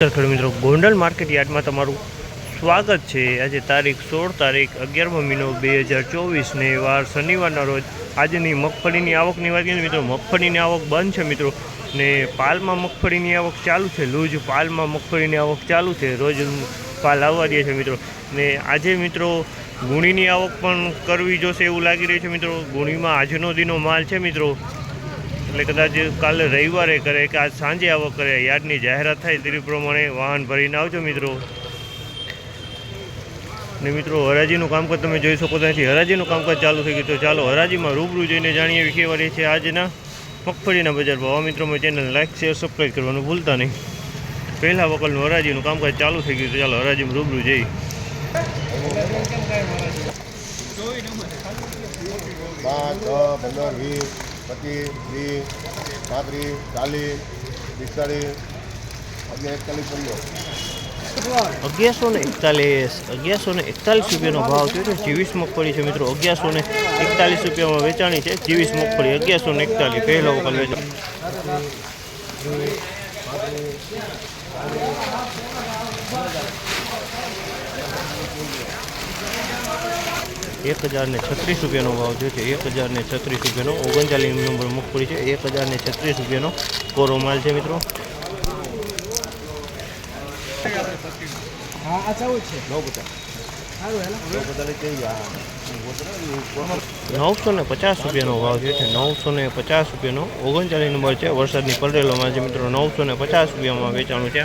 ખેડૂત મિત્રો, ગોંડલ માર્કેટ યાર્ડમાં તમારું સ્વાગત છે. આજે તારીખ સોળ તારીખ અગિયારમો મહિનો બે હજાર ચોવીસને વાર શનિવારના રોજ આજની મગફળીની આવકની વાત કરીએ મિત્રો, મગફળીની આવક બંધ છે મિત્રો, ને પાલમાં મગફળીની આવક ચાલુ છે. લૂજ પાલમાં મગફળીની આવક ચાલુ છે. રોજ પાલ આવવા દે છે મિત્રો. ને આજે મિત્રો, ગુણીની આવક પણ કરવી જોશે એવું લાગી રહ્યું છે મિત્રો. ગુણીમાં આજનો દિનો માલ છે મિત્રો. એટલે કદાચ કાલે રવિવારે કરે કે આજ સાંજે આવક કરે, યાર્ડની જાહેરાત થાય તે પ્રમાણે વાહન ભરીને આવજો મિત્રો. ને મિત્રો, હરાજીનું કામકાજ તમે જોઈ શકો ત્યાંથી હરાજીનું કામકાજ ચાલુ થઈ ગયું તો ચાલો હરાજીમાં રૂબરૂ જઈને જાણીએ કેવા છે આજના મગફળીના બજાર ભાવ. મિત્રો મારી ચેનલ લાઇક શેર સબસ્ક્રાઈબ કરવાનું ભૂલતા નહીં. પહેલા વકલનું હરાજીનું કામકાજ ચાલુ થઈ ગયું તો ચાલો હરાજીમાં રૂબરૂ જઈ પાંચ પંદર વીસ. પચીસ ત્રીસ પાંત્રીસ ચાલીસ પિસ્તાળીસ અગિયાર એકતાલીસ પંદર. અગિયારસો ને એકતાલીસ અગિયારસો ને એકતાલીસ રૂપિયાનો ભાવ થયો છે. જીવીસ મગફળી છે મિત્રો અગિયારસો ને એકતાલીસ રૂપિયામાં વેચાણી છે. જીવીસ મગફળી અગિયારસો ને એકતાલીસ પહેલો વખત વેચાણ. એક હજાર ને છત્રીસ રૂપિયાનો ભાવ છે. એક હજાર ને છત્રીસ રૂપિયાનો ઓગણચાલીસ નંબર મગફળી છે. એક હજાર ને છત્રીસ રૂપિયાનો કોરો માલ છે મિત્રો. નવસો ને પચાસ રૂપિયાનો ભાવ છે છે. નવસો ને પચાસ રૂપિયાનો ઓગણચાલીસ નંબર છે. વરસાદની પડેલોમાં છે મિત્રો. નવસો ને પચાસ રૂપિયામાં વેચાણું છે.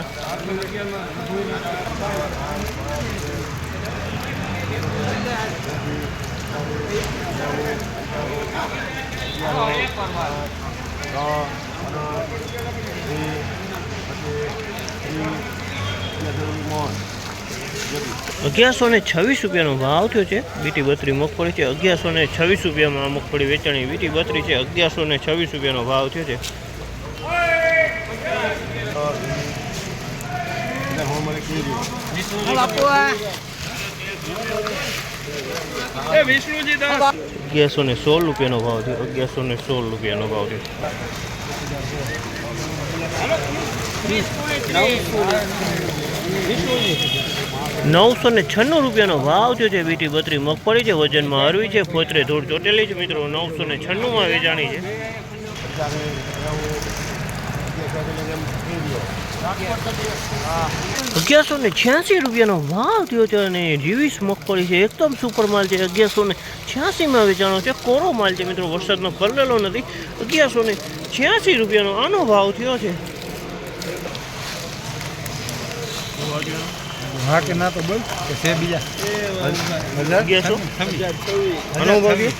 અગિયારસો ને છવ્વીસ રૂપિયાનો ભાવ થયો છે. બીટી બત્રી મગફળી છે. અગિયારસો ને છવ્વીસ રૂપિયામાં મગફળી વેચાણી. બીટી બત્રી છે. અગિયારસો ને છવ્વીસ રૂપિયાનો ભાવ થયો છે. દઉં અગિયારસો ને સોળ રૂપિયાનો ભાવ થયો. અગિયારસો ને સોળ રૂપિયાનો ભાવ થયો. નવસો ને છન્નું રૂપિયાનો ભાવ થયો છે બીટી બત્રી મગફળી છે, વજનમાં હરવી છે, ફોતરે ધૂળ ચોટેલી છે મિત્રો. નવસો ને છન્નુંમાં વેચાણી છે. અગિયારસો ને છ્યાસી રૂપિયાનો ભાવ થયો છે અને જીવીસ મગફળી છે. એકદમ સુપર માલ છે. અગિયારસો ને છ્યાસીમાં વેચાણો છે. કોરો માલ છે મિત્રો. વરસાદનો પલળેલો નથી. અગિયારસો ને છ્યાસી રૂપિયાનો આનો ભાવ થયો છે. હા કે ના તો બોલ. કે છે બીજા? અગિયારસો. આનો ભાવ થયો?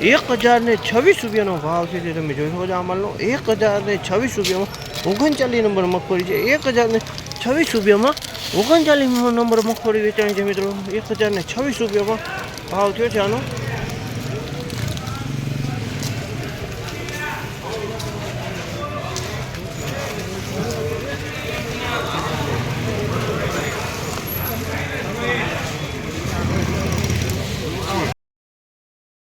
એક હજાર ને છવ્વીસ રૂપિયાનો ભાવ છે જે તમે જોઈ શકો છો આ માલનો. એક હજાર ને છવ્વીસ રૂપિયામાં ઓગણચાલીસ નંબર મગફળી છે. એક હજાર ને છવ્વીસ રૂપિયામાં ઓગણચાલીસ નંબર મગફળી વેચાણી છે મિત્રો. એક હજાર ને છવ્વીસ રૂપિયામાં ભાવ થયો છે આનો.